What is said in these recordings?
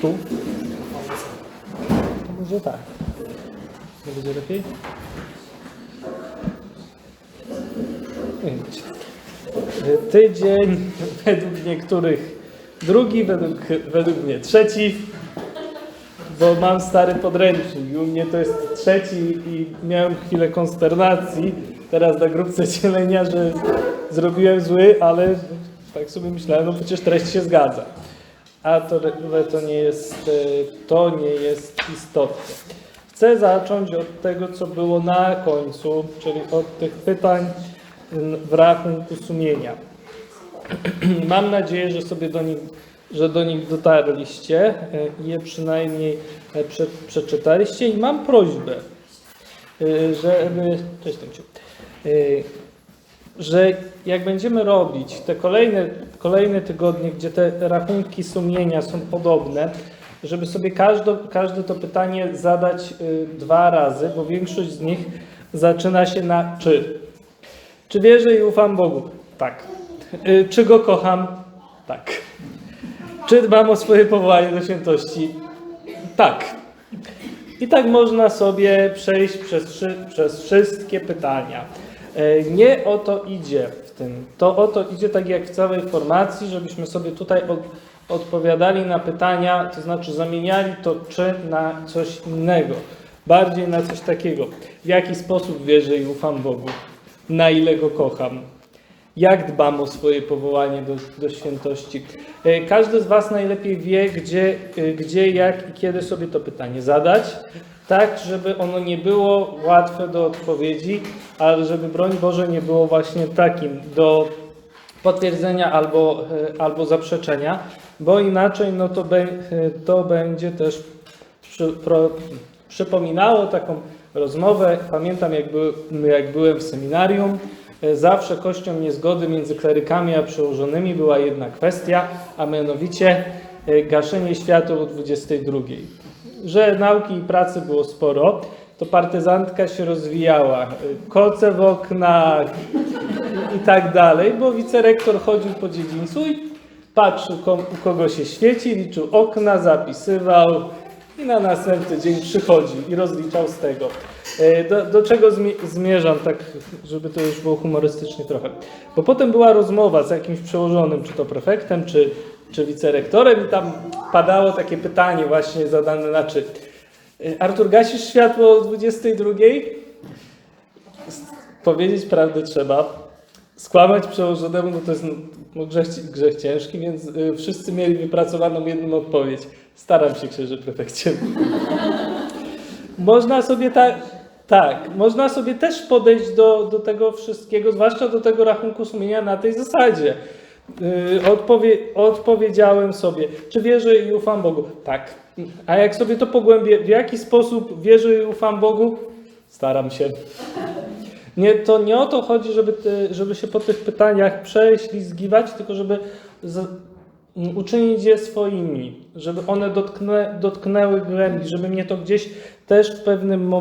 Tu? To może tak. To będzie lepiej? Tydzień według niektórych drugi, według, według mnie trzeci, bo mam stary podręcznik u mnie to jest trzeci i miałem chwilę konsternacji teraz na grupce cielenia, że zrobiłem zły, ale tak sobie myślałem, no przecież treść się zgadza. A to, to nie jest, e, to nie jest istotne. Chcę zacząć od tego, co było na końcu, czyli od tych pytań w rachunku sumienia. Mam nadzieję, że sobie do nich, że do nich dotarliście e, i je przynajmniej e, prze, przeczytaliście i mam prośbę, e, żeby... Cześć. E, że jak będziemy robić te kolejne, kolejne tygodnie, gdzie te rachunki sumienia są podobne, żeby sobie każde, każde to pytanie zadać dwa razy, bo większość z nich zaczyna się na czy. Czy wierzę i ufam Bogu? Tak. Czy go kocham? Tak. Czy dbam o swoje powołanie do świętości? Tak. I tak można sobie przejść przez, przez wszystkie pytania. E, Nie o to idzie w tym. To o to idzie tak jak w całej formacji, żebyśmy sobie tutaj od, odpowiadali na pytania, to znaczy zamieniali to czy na coś innego. Bardziej na coś takiego. W jaki sposób wierzę i ufam Bogu? Na ile go kocham? Jak dbam o swoje powołanie do, do świętości? E, Każdy z Was najlepiej wie, gdzie, e, gdzie, jak i kiedy sobie to pytanie zadać, tak, żeby ono nie było łatwe do odpowiedzi, ale żeby broń Boże nie było właśnie takim do potwierdzenia albo, e, albo zaprzeczenia, bo inaczej no to, be, to będzie też przy, pro, przypominało taką rozmowę. Pamiętam, jak, by, jak byłem w seminarium, zawsze kością niezgody między klerykami a przełożonymi była jedna kwestia, a mianowicie e, gaszenie światła o 22. Że nauki i pracy było sporo, to partyzantka się rozwijała, e, koce w oknach i, tak dalej, bo wicerektor chodził po dziedzińcu i patrzył, u kogo się świeci, liczył okna, zapisywał i na następny dzień przychodził i rozliczał z tego. E, Do, do czego zmi- zmierzam, tak żeby to już było humorystycznie trochę? Bo potem była rozmowa z jakimś przełożonym, czy to prefektem, czy, czy wicerektorem i tam padało takie pytanie właśnie zadane na czy. E, Artur, gasisz światło o 22? Powiedzieć prawdę trzeba. Skłamać przełożonemu, no to jest no, grzech, grzech ciężki, więc y, wszyscy mieli wypracowaną jedną odpowiedź. Staram się, księże prefekcie. można sobie tak, tak, można sobie też podejść do, do tego wszystkiego, zwłaszcza do tego rachunku sumienia na tej zasadzie. Yy, odpowie, odpowiedziałem sobie, czy wierzę i ufam Bogu? Tak. A jak sobie to pogłębię, w jaki sposób wierzę i ufam Bogu? Staram się. Nie, to nie o to chodzi, żeby, ty, żeby się po tych pytaniach prześlizgiwać, tylko żeby z, uczynić je swoimi, żeby one dotknę, dotknęły głębi, żeby mnie to gdzieś też w, pewnym, e,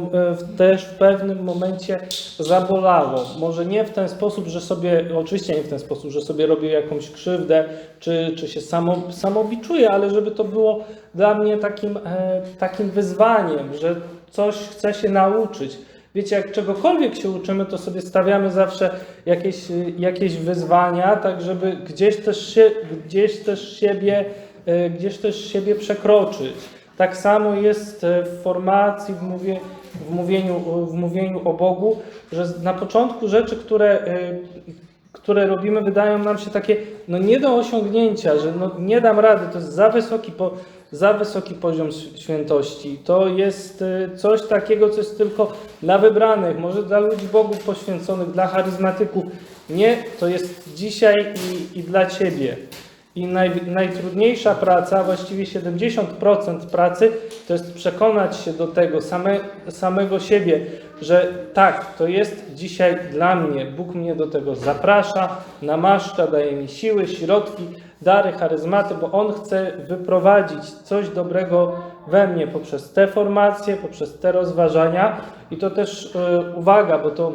też w pewnym momencie zabolało. Może nie w ten sposób, że sobie, oczywiście nie w ten sposób, że sobie robię jakąś krzywdę, czy, czy się samo, samobiczuję, ale żeby to było dla mnie takim, e, takim wyzwaniem, że coś chcę się nauczyć. Wiecie, jak czegokolwiek się uczymy, to sobie stawiamy zawsze jakieś, y, jakieś wyzwania, tak żeby gdzieś też, się, gdzieś też siebie, y, gdzieś też siebie przekroczyć. Tak samo jest y, w formacji, w, mówię, w, mówieniu, w mówieniu o Bogu, że na początku rzeczy, które, które robimy, wydają nam się takie no nie do osiągnięcia, że no nie dam rady, to jest za wysoki, po, za wysoki poziom świętości. To jest y, coś takiego, co jest tylko dla wybranych, może dla ludzi Bogu poświęconych, dla charyzmatyków. Nie, to jest dzisiaj i, i dla Ciebie. I naj, najtrudniejsza praca, właściwie 70% pracy, to jest przekonać się do tego same, samego siebie, że tak, to jest dzisiaj dla mnie. Bóg mnie do tego zaprasza, namaszcza, daje mi siły, środki, dary, charyzmaty, bo On chce wyprowadzić coś dobrego we mnie poprzez te formacje, poprzez te rozważania. I to też e, uwaga, bo to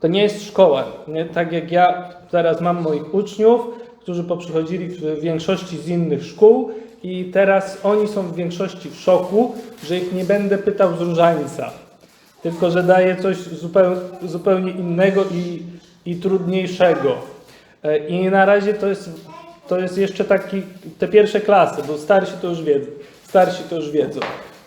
To nie jest szkoła. Nie? Tak jak ja teraz mam moich uczniów, którzy poprzychodzili w większości z innych szkół i teraz oni są w większości w szoku, że ich nie będę pytał z różańca, tylko że daję coś zupełnie, zupełnie innego i, i trudniejszego. E, I na razie to jest, to jest jeszcze taki, te pierwsze klasy, bo starsi to już wiedzą, starsi to już wiedzą,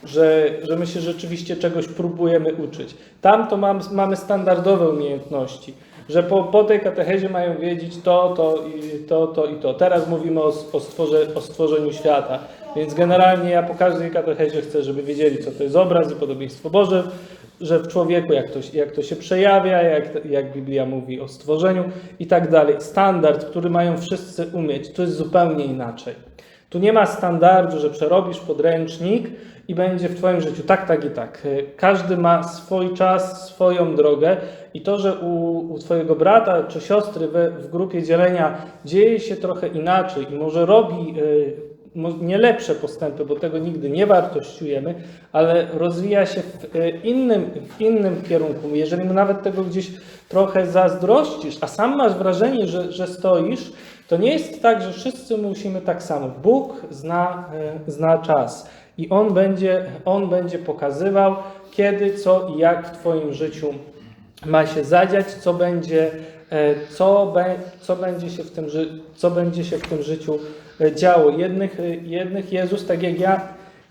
że, że my się rzeczywiście czegoś próbujemy uczyć. Tam to mam, mamy standardowe umiejętności, że po, po tej katechezie mają wiedzieć to, to i to, to i to. Teraz mówimy o, o, stworze, o stworzeniu świata, więc generalnie ja po każdej katechezie chcę, żeby wiedzieli, co to jest obraz i podobieństwo Boże, że w człowieku, jak to, jak to się przejawia, jak, jak Biblia mówi o stworzeniu i tak dalej. Standard, który mają wszyscy umieć, to jest zupełnie inaczej. Tu nie ma standardu, że przerobisz podręcznik i będzie w Twoim życiu tak, tak i tak. Każdy ma swój czas, swoją drogę i to, że u, u Twojego brata czy siostry we, w grupie dzielenia dzieje się trochę inaczej i może robi y, nie lepsze postępy, bo tego nigdy nie wartościujemy, ale rozwija się w y, innym, w innym kierunku. Jeżeli mu nawet tego gdzieś trochę zazdrościsz, a sam masz wrażenie, że, że stoisz, to nie jest tak, że wszyscy musimy tak samo. Bóg zna, y, zna czas i On będzie, On będzie pokazywał, kiedy, co i jak w Twoim życiu ma się zadziać, co będzie, e, co, be, co, będzie, się w tym, co będzie się w tym życiu e, działo. Jednych, e, jednych Jezus, tak jak ja,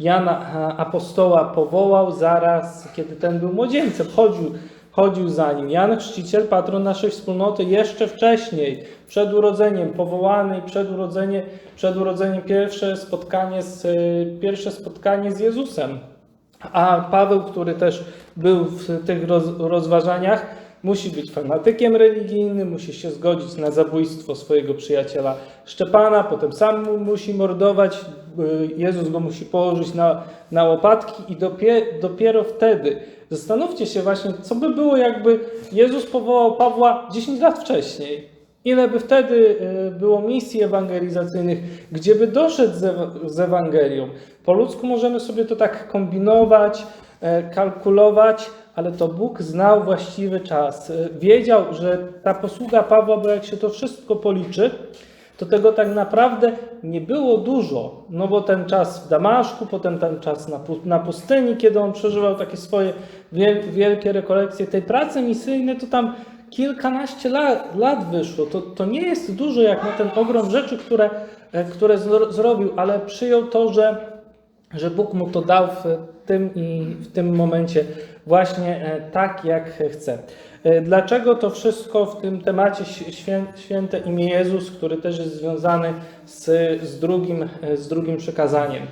Jana apostoła powołał zaraz, kiedy ten był młodzieńcem, chodził, chodził za nim. Jan Chrzciciel, patron naszej wspólnoty, jeszcze wcześniej, przed urodzeniem, powołany przed, urodzenie, przed urodzeniem pierwsze spotkanie, z, e, pierwsze spotkanie z Jezusem. A Paweł, który też był w tych roz, rozważaniach, musi być fanatykiem religijnym, musi się zgodzić na zabójstwo swojego przyjaciela Szczepana, potem sam mu musi mordować, y, Jezus go musi położyć na, na łopatki i dopie, dopiero wtedy, zastanówcie się właśnie, co by było, jakby Jezus powołał Pawła 10 lat wcześniej. Ile by wtedy y, było misji ewangelizacyjnych, gdzie by doszedł z, Ewa- z Ewangelią? Po ludzku możemy sobie to tak kombinować, e, kalkulować, ale to Bóg znał właściwy czas. E, Wiedział, że ta posługa Pawła, bo jak się to wszystko policzy, to tego tak naprawdę nie było dużo. No bo ten czas w Damaszku, potem ten czas na, pu- na pustyni, kiedy on przeżywał takie swoje wiel- wielkie rekolekcje, tej pracy misyjnej, to tam kilkanaście lat, lat wyszło. To, to nie jest dużo jak na ten ogrom rzeczy, które, e, które zro- zrobił, ale przyjął to, że, że Bóg mu to dał w tym i w tym momencie właśnie e, tak, jak chce. Dlaczego to wszystko w tym temacie świę- święte imię Jezus, który też jest związany z, z, drugim, e, z drugim przykazaniem?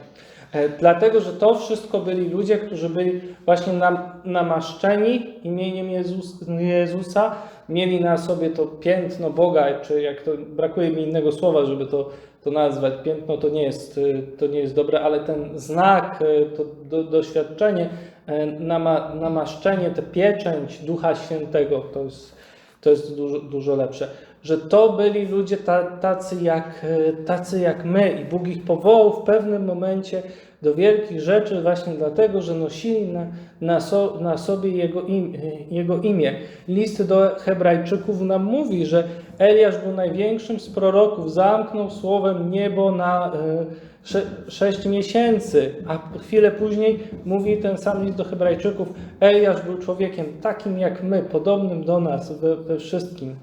E, Dlatego, że to wszystko byli ludzie, którzy byli właśnie nam, namaszczeni imieniem Jezus, Jezusa, mieli na sobie to piętno Boga, czy jak to brakuje mi innego słowa, żeby to, to nazwać. Piętno to nie jest, y, to nie jest dobre, ale ten znak, y, to do, doświadczenie, y, nama, namaszczenie, tę pieczęć Ducha Świętego, to jest, to jest dużo, dużo lepsze. Że to byli ludzie ta, tacy, jak, y, tacy jak my i Bóg ich powołał w pewnym momencie do wielkich rzeczy właśnie dlatego, że nosili na, na, so, na sobie jego, im, jego imię. List do Hebrajczyków nam mówi, że Eliasz był największym z proroków, zamknął słowem niebo na y, sze, sześć miesięcy, a chwilę później mówi ten sam list do Hebrajczyków, Eliasz był człowiekiem takim jak my, podobnym do nas we, we wszystkim.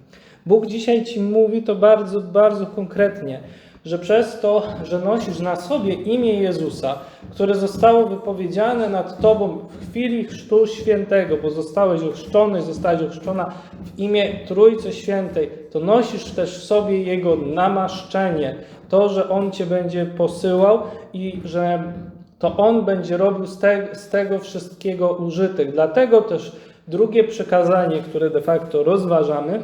Bóg dzisiaj Ci mówi to bardzo, bardzo konkretnie, że przez to, że nosisz na sobie imię Jezusa, które zostało wypowiedziane nad Tobą w chwili chrztu świętego, bo zostałeś ochrzczony, zostałeś ochrzczona w imię Trójcy Świętej, to nosisz też w sobie Jego namaszczenie, to, że On Cię będzie posyłał i że to On będzie robił z, te, z tego wszystkiego użytek. Dlatego też drugie przekazanie, które de facto rozważamy,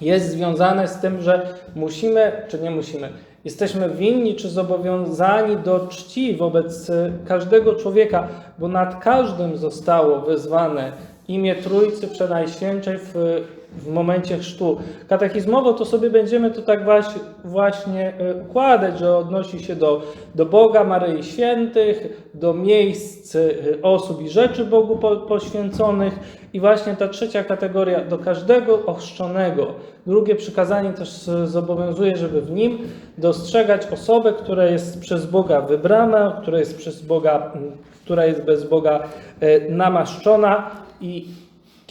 jest związane z tym, że musimy, czy nie musimy, jesteśmy winni czy zobowiązani do czci wobec każdego człowieka, bo nad każdym zostało wezwane imię Trójcy Przenajświętszej w, w momencie chrztu. Katechizmowo to sobie będziemy to tak właśnie, e, układać, że odnosi się do, do Boga, Maryi Świętych, do miejsc e, osób i rzeczy Bogu po, poświęconych i właśnie ta trzecia kategoria do każdego ochrzczonego. Drugie przykazanie też zobowiązuje, żeby w nim dostrzegać osobę, która jest przez Boga wybrana, która jest przez Boga, która jest bez Boga e, namaszczona i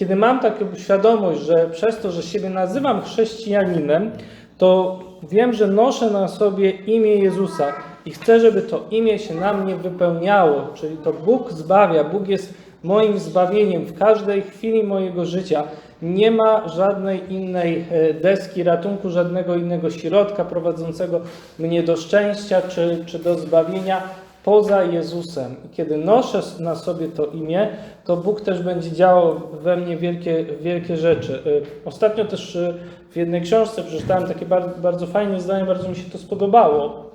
kiedy mam taką świadomość, że przez to, że siebie nazywam chrześcijaninem, to wiem, że noszę na sobie imię Jezusa i chcę, żeby to imię się na mnie wypełniało, czyli to Bóg zbawia, Bóg jest moim zbawieniem. W każdej chwili mojego życia. Nie ma żadnej innej e, deski ratunku, żadnego innego środka prowadzącego mnie do szczęścia czy, czy do zbawienia poza Jezusem. I kiedy noszę na sobie to imię, to Bóg też będzie działał we mnie wielkie, wielkie rzeczy. Y, Ostatnio też y, w jednej książce przeczytałem takie bardzo, bardzo fajne zdanie, bardzo mi się to spodobało.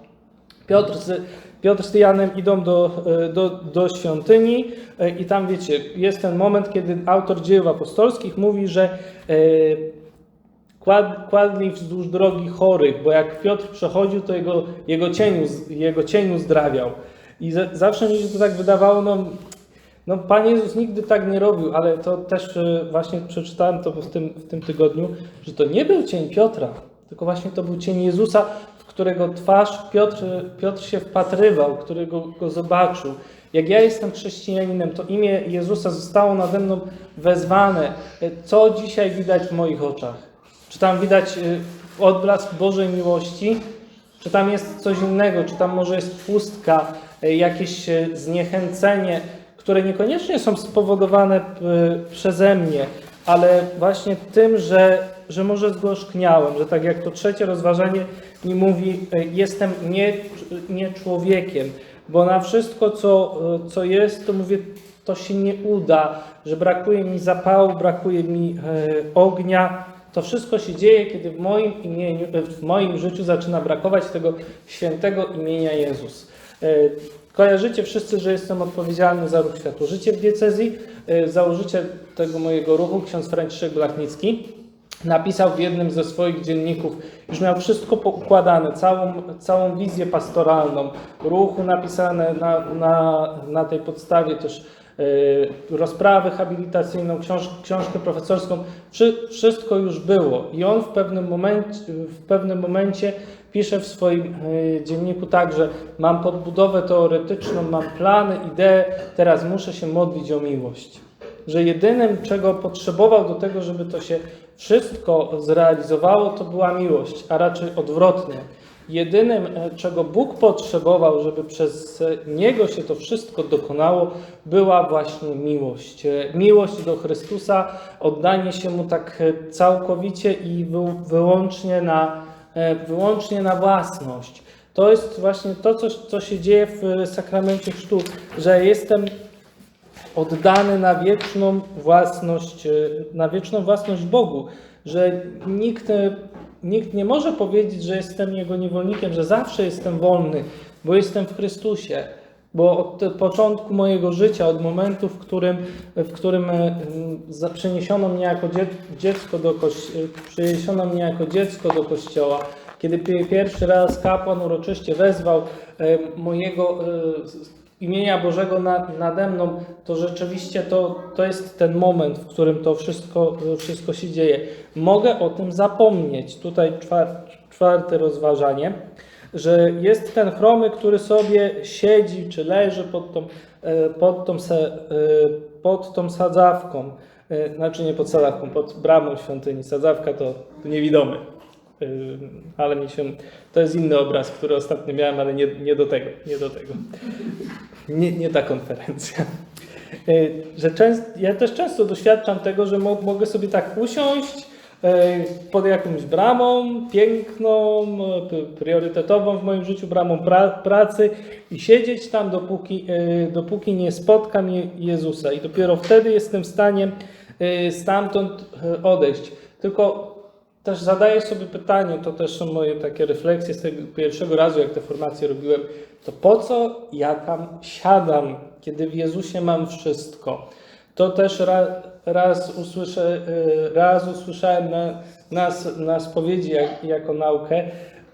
Piotr z, Piotr z Janem idą do, y, do, do świątyni i tam wiecie, jest ten moment, kiedy autor dziejów apostolskich mówi, że kład, kładli wzdłuż drogi chorych, bo jak Piotr przechodził, to jego, jego, cień, jego cień uzdrawiał. I za, zawsze mi się to tak wydawało, no, no Pan Jezus nigdy tak nie robił, ale to też y, właśnie przeczytałem to w tym, w tym tygodniu, że to nie był cień Piotra, tylko właśnie to był cień Jezusa, w którego twarz Piotr, Piotr się wpatrywał, którego go zobaczył. Jak ja jestem chrześcijaninem, to imię Jezusa zostało nade mną wezwane. Y, Co dzisiaj widać w moich oczach? Czy tam widać y, odblask Bożej miłości? Czy tam jest coś innego? Czy tam może jest pustka, y, jakieś y, zniechęcenie, które niekoniecznie są spowodowane przeze mnie, ale właśnie tym, że, że może zgorzkniałem, że tak jak to trzecie rozważanie mi mówi, y, jestem nie, nie człowiekiem, bo na wszystko, co, co jest, to mówię, to się nie uda, że brakuje mi zapału, brakuje mi ognia. To wszystko się dzieje, kiedy w moim imieniu, w moim życiu zaczyna brakować tego świętego imienia Jezus. Y, Kojarzycie wszyscy, że jestem odpowiedzialny za ruch Światło Życie w diecezji. Y, Założyciel tego mojego ruchu, ksiądz Franciszek Blachnicki, napisał w jednym ze swoich dzienników, już miał wszystko poukładane, całą, całą wizję pastoralną ruchu napisane na, na, na tej podstawie też rozprawę habilitacyjną, książ, książkę profesorską, Wszy, wszystko już było i on w pewnym momencie, w pewnym momencie pisze w swoim y, dzienniku tak, że mam podbudowę teoretyczną, mam plany, idee, teraz muszę się modlić o miłość. Że jedynym, czego potrzebował do tego, żeby to się wszystko zrealizowało, to była miłość, a raczej odwrotnie. Jedynym, e, czego Bóg potrzebował, żeby przez Niego się to wszystko dokonało, była właśnie miłość. E, Miłość do Chrystusa, oddanie się Mu tak e, całkowicie i wy- wyłącznie na, wyłącznie na własność. To jest właśnie to, co, co się dzieje w sakramencie chrztu, że jestem oddany na wieczną własność, na wieczną własność Bogu, że nikt, nikt nie może powiedzieć, że jestem Jego niewolnikiem, że zawsze jestem wolny, bo jestem w Chrystusie. Bo od początku mojego życia, od momentu, w którym, w którym e, m, za- przeniesiono mnie jako dzie, dziecko do e, przeniesiono mnie jako dziecko do kościoła, kiedy pi- pierwszy raz kapłan uroczyście wezwał e, mojego imienia Bożego na, nade mną, to rzeczywiście to, to jest ten moment, w którym to wszystko, wszystko się dzieje. Mogę o tym zapomnieć. Tutaj czwar, czwarte rozważanie, że jest ten chromy, który sobie siedzi czy leży pod tą, e, pod tą, e, pod tą sadzawką. E, Znaczy nie pod sadzawką, pod bramą świątyni. Sadzawka to niewidomy. E, Ale mi się, to jest inny obraz, który ostatnio miałem, ale nie, nie do tego, nie do tego. Nie, nie ta konferencja. Y, Że częst, ja też często doświadczam tego, że mo, mogę sobie tak usiąść y, pod jakąś bramą piękną, priorytetową w moim życiu bramą pra, pracy i siedzieć tam, dopóki, dopóki nie spotkam Je- Jezusa. I dopiero wtedy jestem w stanie stamtąd odejść. Tylko też zadaję sobie pytanie, to też są moje takie refleksje z tego pierwszego razu, jak te formacje robiłem, to po co ja tam siadam, kiedy w Jezusie mam wszystko? To też ra, raz, usłyszę, y, raz usłyszałem na, na, na spowiedzi jak, jako naukę.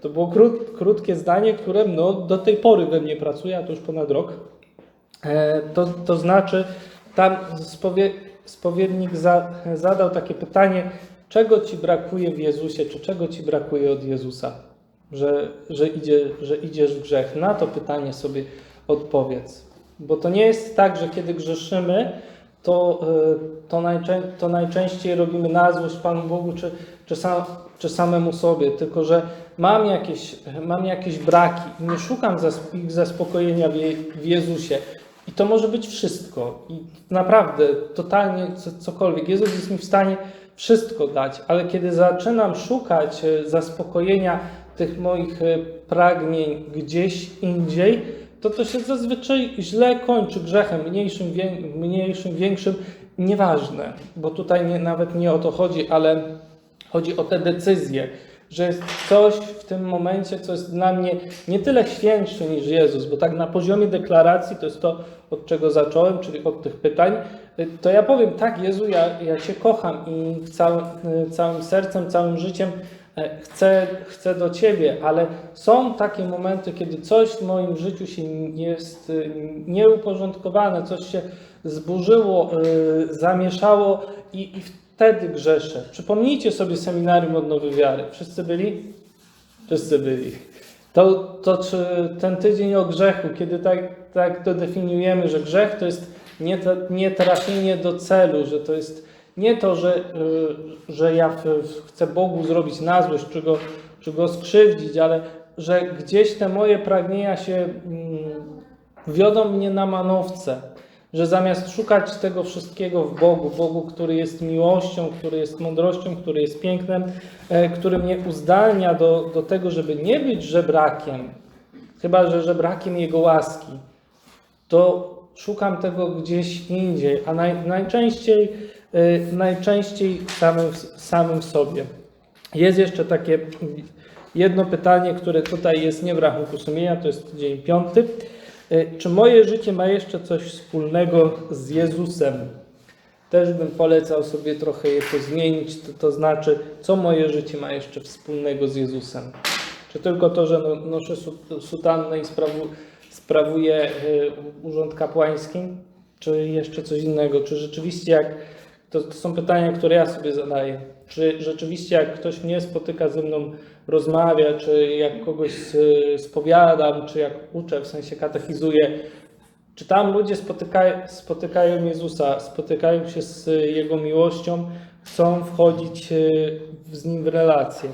To było krót, krótkie zdanie, które no, do tej pory we mnie pracuje, a to już ponad rok. E, To, to znaczy, tam spowie, spowiednik za, zadał takie pytanie, czego ci brakuje w Jezusie, czy czego ci brakuje od Jezusa, że, że, idzie, że idziesz w grzech. Na to pytanie sobie odpowiedz. Bo to nie jest tak, że kiedy grzeszymy, to, e, to, najczę, to najczęściej robimy na złość Panu Bogu czy, czy, sam, czy samemu sobie, tylko że mam jakieś, mam jakieś braki i nie szukam zas- ich zaspokojenia w, Je, w Jezusie. I to może być wszystko. I naprawdę, totalnie co, cokolwiek. Jezus jest mi w stanie wszystko dać, ale kiedy zaczynam szukać e, zaspokojenia tych moich e, pragnień gdzieś indziej, to to się zazwyczaj źle kończy grzechem, mniejszym, wię, mniejszym większym, nieważne, bo tutaj nie, nawet nie o to chodzi, ale chodzi o te decyzje, że jest coś w tym momencie, co jest dla mnie nie tyle świętsze niż Jezus, bo tak na poziomie deklaracji to jest to, od czego zacząłem, czyli od tych pytań, to ja powiem, tak Jezu, ja, ja Cię kocham i całym, całym sercem, całym życiem e, chcę, chcę do Ciebie, ale są takie momenty, kiedy coś w moim życiu się jest e, nieuporządkowane, coś się zburzyło, e, zamieszało i, i wtedy grzeszę. Przypomnijcie sobie seminarium odnowy wiary. Wszyscy byli? Wszyscy byli. To, to czy ten tydzień o grzechu, kiedy tak, tak to definiujemy, że grzech to jest nie, nie do celu, że to jest nie to, że, y, że ja chcę Bogu zrobić na złość, czy go, czy go skrzywdzić, ale że gdzieś te moje pragnienia się mm, wiodą mnie na manowce, że zamiast szukać tego wszystkiego w Bogu, Bogu, który jest miłością, który jest mądrością, który jest pięknem, e, który mnie uzdalnia do, do tego, żeby nie być żebrakiem, chyba że żebrakiem Jego łaski, to szukam tego gdzieś indziej, a naj, najczęściej, y, najczęściej samym, samym sobie. Jest jeszcze takie jedno pytanie, które tutaj jest nie w rachunku sumienia, to jest dzień piąty. Y, Czy moje życie ma jeszcze coś wspólnego z Jezusem? Też bym polecał sobie trochę je to zmienić, to, to znaczy, co moje życie ma jeszcze wspólnego z Jezusem? Czy tylko to, że no, noszę su- sutannę i sprawu, sprawuję y, urząd kapłański, czy jeszcze coś innego? Czy rzeczywiście jak, to, to są pytania, które ja sobie zadaję, czy rzeczywiście jak ktoś mnie spotyka ze mną, rozmawia, czy jak kogoś y, spowiadam, czy jak uczę, w sensie katechizuję, czy tam ludzie spotykają, Jezusa, spotykają się z Jego miłością, chcą wchodzić y, z Nim w relację?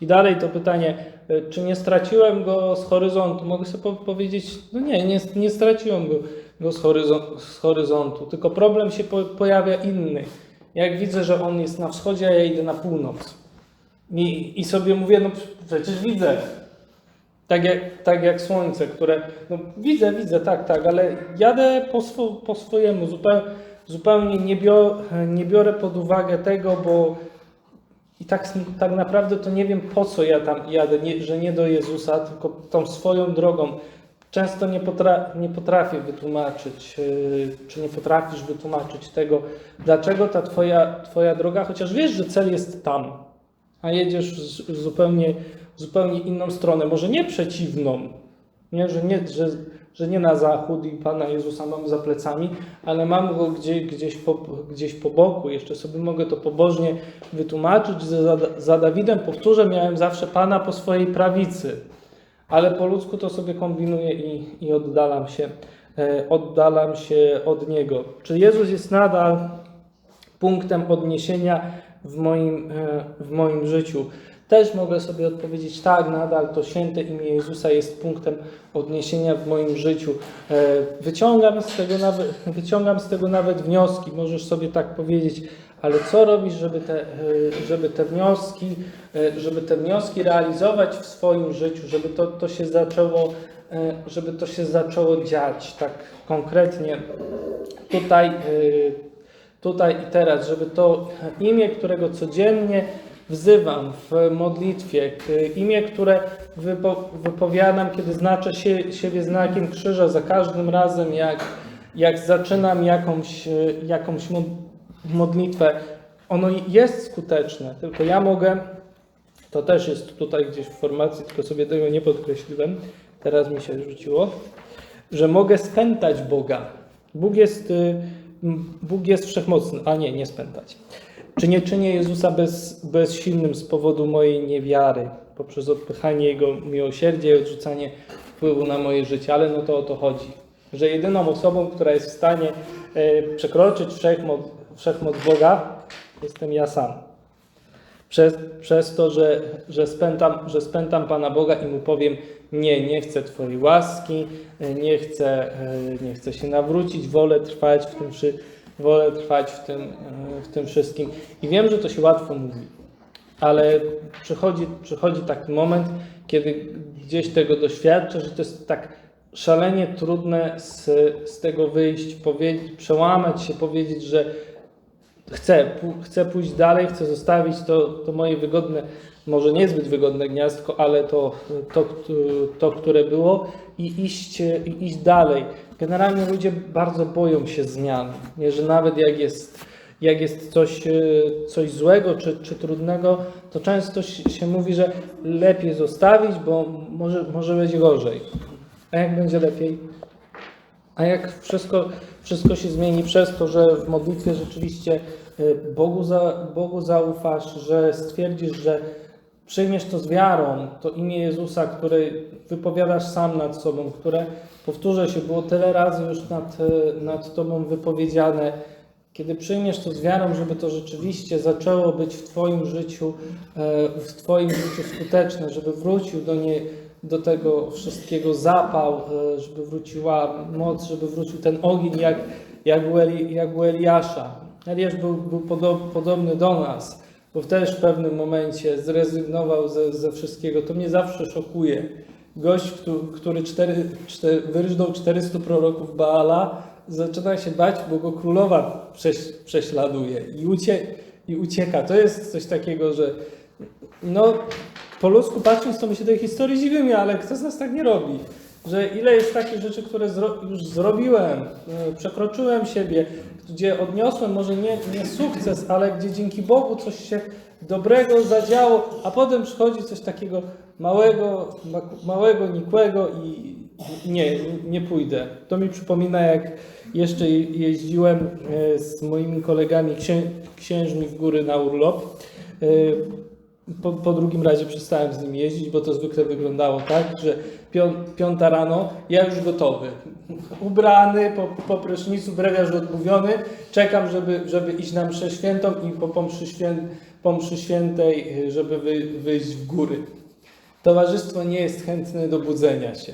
I dalej to pytanie, y, czy nie straciłem go z horyzontu? Mogę sobie po- powiedzieć, no nie, nie, nie straciłem go, go z, horyzontu, z horyzontu, tylko problem się po, pojawia inny. Jak widzę, że on jest na wschodzie, a ja idę na północ. I, i sobie mówię, no przecież widzę, tak jak, tak jak słońce, które no, widzę, widzę, tak, tak, ale jadę po, po swojemu, zupełnie, zupełnie nie, bio, nie biorę pod uwagę tego, bo i tak, tak naprawdę to nie wiem po co ja tam jadę, nie, że nie do Jezusa, tylko tą swoją drogą. Często nie, potra, nie potrafię wytłumaczyć, yy, czy nie potrafisz wytłumaczyć tego, dlaczego ta twoja, twoja droga, chociaż wiesz, że cel jest tam, a jedziesz w zupełnie, w zupełnie inną stronę, może nie przeciwną, nie, że, nie, że, że nie na zachód i Pana Jezusa mam za plecami, ale mam go gdzieś, gdzieś, po, gdzieś po boku. Jeszcze sobie mogę to pobożnie wytłumaczyć, za, za Dawidem, powtórzę, miałem zawsze Pana po swojej prawicy, ale po ludzku to sobie kombinuję i, i oddalam się, e, oddalam się od Niego. Czy Jezus jest nadal punktem odniesienia w moim, e, w moim życiu. Też mogę sobie odpowiedzieć, tak, nadal to święte imię Jezusa jest punktem odniesienia w moim życiu. E, Wyciągam z tego nawet, wyciągam z tego nawet wnioski, możesz sobie tak powiedzieć, ale co robisz, żeby te, e, żeby te wnioski, e, żeby te wnioski realizować w swoim życiu, żeby to, to się zaczęło, e, żeby to się zaczęło dziać tak konkretnie tutaj, tutaj i teraz, żeby to imię, którego codziennie wzywam w modlitwie, imię, które wypo, wypowiadam, kiedy znaczę się, siebie znakiem krzyża za każdym razem, jak, jak zaczynam jakąś, jakąś mo- modlitwę, ono jest skuteczne, tylko ja mogę, to też jest tutaj gdzieś w formacji, tylko sobie tego nie podkreśliłem, teraz mi się rzuciło, że mogę spętać Boga. Bóg jest, y, Bóg jest wszechmocny, a nie, nie spętać. Czy nie czynię Jezusa bez, bezsilnym z powodu mojej niewiary, poprzez odpychanie Jego miłosierdzia i odrzucanie wpływu na moje życie, ale no to o to chodzi. Że jedyną osobą, która jest w stanie e, przekroczyć wszechmoc, wszechmoc Boga, jestem ja sam. Przez, przez to, że, że, spętam, że spętam Pana Boga i Mu powiem, nie, nie chcę Twojej łaski, nie chcę, e, nie chcę się nawrócić, wolę trwać w tym, wolę trwać w tym, e, w tym wszystkim. I wiem, że to się łatwo mówi, ale przychodzi, przychodzi taki moment, kiedy gdzieś tego doświadczę, że to jest tak szalenie trudne z, z tego wyjść, powiedzieć, przełamać się, powiedzieć, że chcę, chcę pójść dalej, chcę zostawić to, to moje wygodne, może niezbyt wygodne gniazdko, ale to, to, to, które było i iść, i iść dalej. Generalnie ludzie bardzo boją się zmian, nie, że nawet jak jest, jak jest coś, coś złego czy, czy trudnego, to często się mówi, że lepiej zostawić, bo może, może będzie gorzej. A jak będzie lepiej? A jak wszystko, wszystko się zmieni przez to, że w modlitwie rzeczywiście y, Bogu, za, Bogu zaufasz, że stwierdzisz, że przyjmiesz to z wiarą, to imię Jezusa, które wypowiadasz sam nad sobą, które, powtórzę się, było tyle razy już nad, y, nad Tobą wypowiedziane, kiedy przyjmiesz to z wiarą, żeby to rzeczywiście zaczęło być w Twoim życiu, e, w Twoim życiu skuteczne, żeby wrócił do niej, do tego wszystkiego zapał, e, żeby wróciła moc, żeby wrócił ten ogień jak, jak, u, Eli, jak u Eliasza. Eliasz był, był podo, podobny do nas, bo też w pewnym momencie zrezygnował ze, ze wszystkiego. To mnie zawsze szokuje. Gość, który, który cztery, cztery, wyryżnął 400 proroków Baala, zaczyna się bać, bo go królowa prześ, prześladuje i, ucie, i ucieka. To jest coś takiego, że no, po ludzku patrząc, to my się tej historii dziwimy, ale kto z nas tak nie robi? Że ile jest takich rzeczy, które zro, już zrobiłem, e, przekroczyłem siebie, gdzie odniosłem może nie, nie sukces, ale gdzie dzięki Bogu coś się dobrego zadziało, a potem przychodzi coś takiego małego, ma- małego, nikłego i nie, nie pójdę. To mi przypomina, jak jeszcze jeździłem e, z moimi kolegami księ, księżmi w góry na urlop. Po, po drugim razie przestałem z nim jeździć, bo to zwykle wyglądało tak, że pią, piąta rano, ja już gotowy. Ubrany, po, po prysznicu, brewiarz odmówiony. Czekam, żeby, żeby iść na mszę świętą i po, po, mszy, po mszy świętej, żeby wy, wyjść w góry. Towarzystwo nie jest chętne do budzenia się.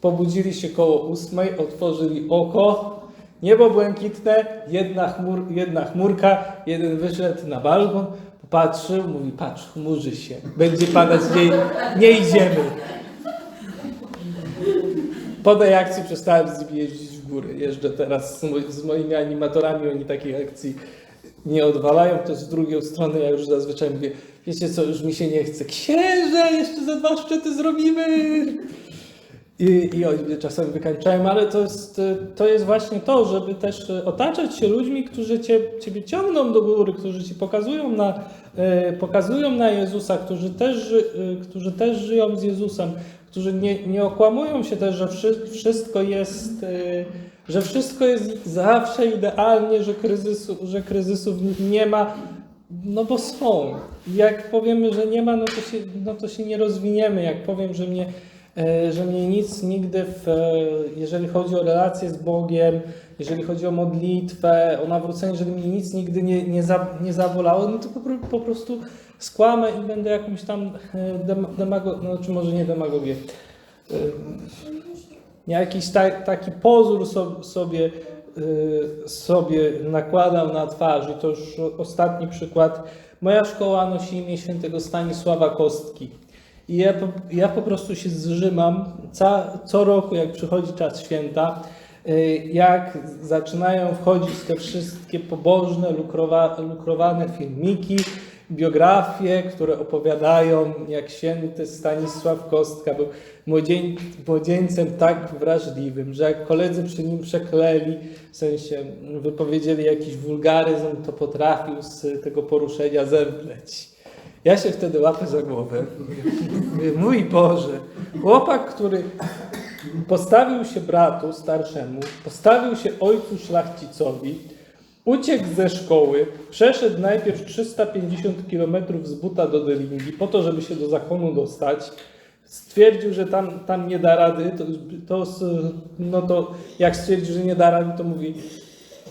Pobudzili się koło ósmej, otworzyli oko, niebo błękitne, jedna, chmur, jedna chmurka, jeden wyszedł na balkon, popatrzył, mówi, patrz, chmurzy się, będzie padać, nie, nie idziemy. Po tej akcji przestałem z nimi jeździć w góry. Jeżdżę teraz z, moi, z moimi animatorami, oni takich akcji nie odwalają, to z drugiej strony ja już zazwyczaj mówię, wiecie co, już mi się nie chce. Księże, jeszcze za dwa szczyty zrobimy. I, I czasem wykańczają, ale to jest, to jest właśnie to, żeby też otaczać się ludźmi, którzy cię, Ciebie ciągną do góry, którzy Ci pokazują na, e, pokazują na Jezusa, którzy też, e, którzy też żyją z Jezusem, którzy nie, nie okłamują się też, że wszy- wszystko jest, e, że wszystko jest zawsze idealnie, że, kryzysu, że kryzysów nie ma, no bo są. Jak powiemy, że nie ma, no to się, no to się nie rozwiniemy. Jak powiem, że mnie, e, że mnie nic nigdy, w, e, jeżeli chodzi o relacje z Bogiem, jeżeli chodzi o modlitwę, o nawrócenie, że mnie nic nigdy nie, nie, za, nie zabolało, no to po, po prostu skłamę i będę jakąś tam e, dem, demago, no czy może nie demagogię, e, jakiś ta, taki pozór so, sobie, sobie nakładał na twarz. I to już ostatni przykład. Moja szkoła nosi imię świętego Stanisława Kostki. I ja ja po prostu się zrzymam ca, co roku, jak przychodzi czas święta, y, jak zaczynają wchodzić te wszystkie pobożne, lukrowa, lukrowane filmiki, biografie, które opowiadają, jak święty Stanisław Kostka był młodzień, młodzieńcem tak wrażliwym, że jak koledzy przy nim przekleli, w sensie wypowiedzieli jakiś wulgaryzm, to potrafił z tego poruszenia zemdleć. Ja się wtedy łapę za głowę. Mój Boże, chłopak, który postawił się bratu starszemu, postawił się ojcu szlachcicowi, uciekł ze szkoły, przeszedł najpierw 350 km z buta do Delingi po to, żeby się do zakonu dostać. Stwierdził, że tam, tam nie da rady, to, to, no to jak stwierdził, że nie da rady, to mówi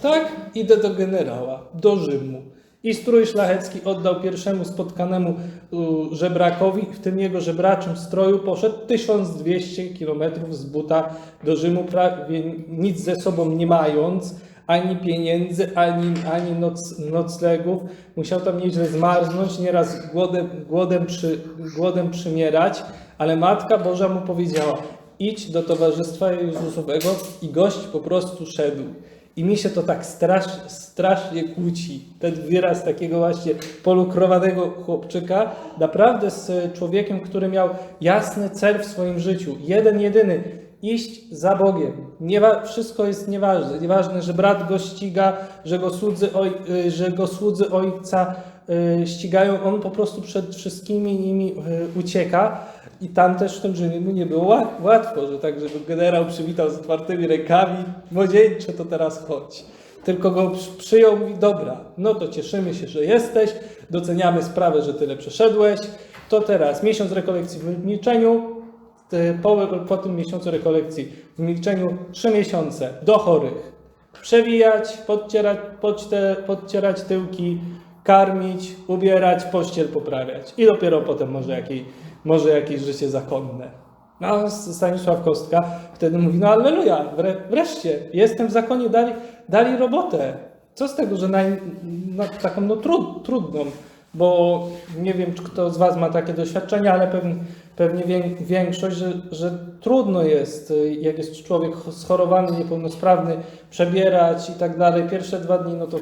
tak, idę do generała, do Rzymu. I strój szlachecki oddał pierwszemu spotkanemu żebrakowi, w tym jego żebraczym stroju poszedł 1200 km z buta do Rzymu, prawie nic ze sobą nie mając, ani pieniędzy, ani, ani noc, noclegów. Musiał tam nieźle zmarznąć, nieraz głodem, głodem, przy, głodem przymierać, ale Matka Boża mu powiedziała, idź do Towarzystwa Jezusowego i gość po prostu szedł. I mi się to tak strasz, strasznie kłóci. Ten wyraz takiego właśnie polukrowanego chłopczyka, naprawdę z człowiekiem, który miał jasny cel w swoim życiu. Jeden, jedyny. Iść za Bogiem. Niewa- wszystko jest nieważne. Nieważne, że brat go ściga, że go słudzy, oj, y, że go słudzy ojca y, ścigają. On po prostu przed wszystkimi nimi y, ucieka. I tam też w tym Rzymie mu nie było ła- łatwo, że tak, żeby generał przywitał z otwartymi rękami, młodzieńcze, to teraz chodź. Tylko go przy- przyjął, mówi, dobra, no to cieszymy się, że jesteś, doceniamy sprawę, że tyle przeszedłeś, to teraz miesiąc rekolekcji w milczeniu, po, po tym miesiącu rekolekcji w milczeniu trzy miesiące do chorych. Przewijać, podcierać, podcie, podcierać tyłki, karmić, ubierać, pościel poprawiać. I dopiero potem może, jakiej, może jakieś życie zakonne. No, Stanisław Kostka wtedy mówi, no alleluja, wre, wreszcie, jestem w zakonie, dali, dali robotę. Co z tego, że naj, no, taką no, trud, trudną, bo nie wiem, czy kto z Was ma takie doświadczenia, ale pewnie, pewnie wię- większość, że, że trudno jest, y, jak jest człowiek schorowany, niepełnosprawny, przebierać i tak dalej. Pierwsze dwa dni, no to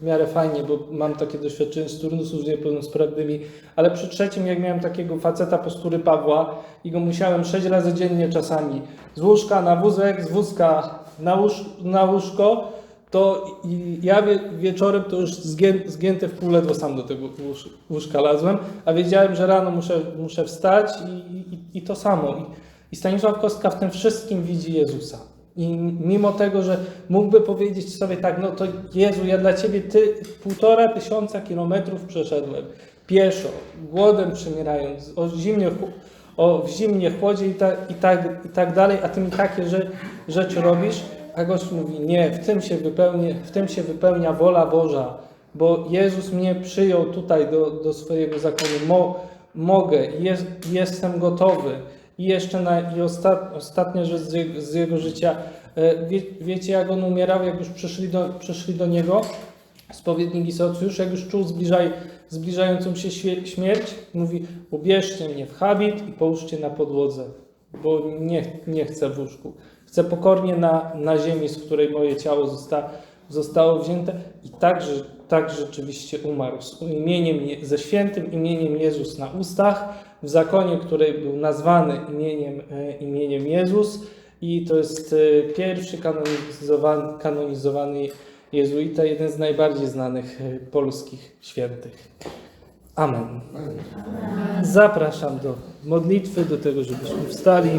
w miarę fajnie, bo mam takie doświadczenie z turnusów z niepełnosprawnymi, ale przy trzecim, jak miałem takiego faceta postury Pawła i go musiałem sześć razy dziennie czasami z łóżka na wózek, z wózka na, łóż, na łóżko, to ja wie, wieczorem to już zgię, zgięty w pół ledwo sam do tego łóż, łóżka lazłem, a wiedziałem, że rano muszę, muszę wstać i, i, i to samo. I, I Stanisław Kostka w tym wszystkim widzi Jezusa. I mimo tego, że mógłby powiedzieć sobie tak, no to Jezu, ja dla Ciebie ty półtora tysiąca kilometrów przeszedłem, pieszo, głodem przymierając, o zimnie, o, w zimnie, chłodzie i, ta, i, tak, i tak dalej, a Ty mi takie rze, rzeczy robisz, a gość mówi, nie, w tym się wypełnia, w tym się wypełnia wola Boża, bo Jezus mnie przyjął tutaj do, do swojego zakonu. Mo, mogę, jest, jestem gotowy. I jeszcze na, i ostat, ostatnia rzecz z jego, z jego życia. E, Wie, wiecie, jak on umierał, jak już przyszli do, przyszli do niego, spowiedniki socjusz, jak już czuł zbliżaj, zbliżającą się śmierć, mówi, ubierzcie mnie w habit i połóżcie na podłodze, bo nie, nie chcę w łóżku. Chcę pokornie na, na ziemi, z której moje ciało zosta, zostało wzięte i tak, że, tak rzeczywiście umarł. Z imieniem, ze świętym imieniem Jezus na ustach, w zakonie, który był nazwany imieniem, e, imieniem Jezus i to jest e, pierwszy kanonizowany, kanonizowany jezuita, jeden z najbardziej znanych e, polskich świętych. Amen. Zapraszam do modlitwy, do tego, żebyśmy wstali.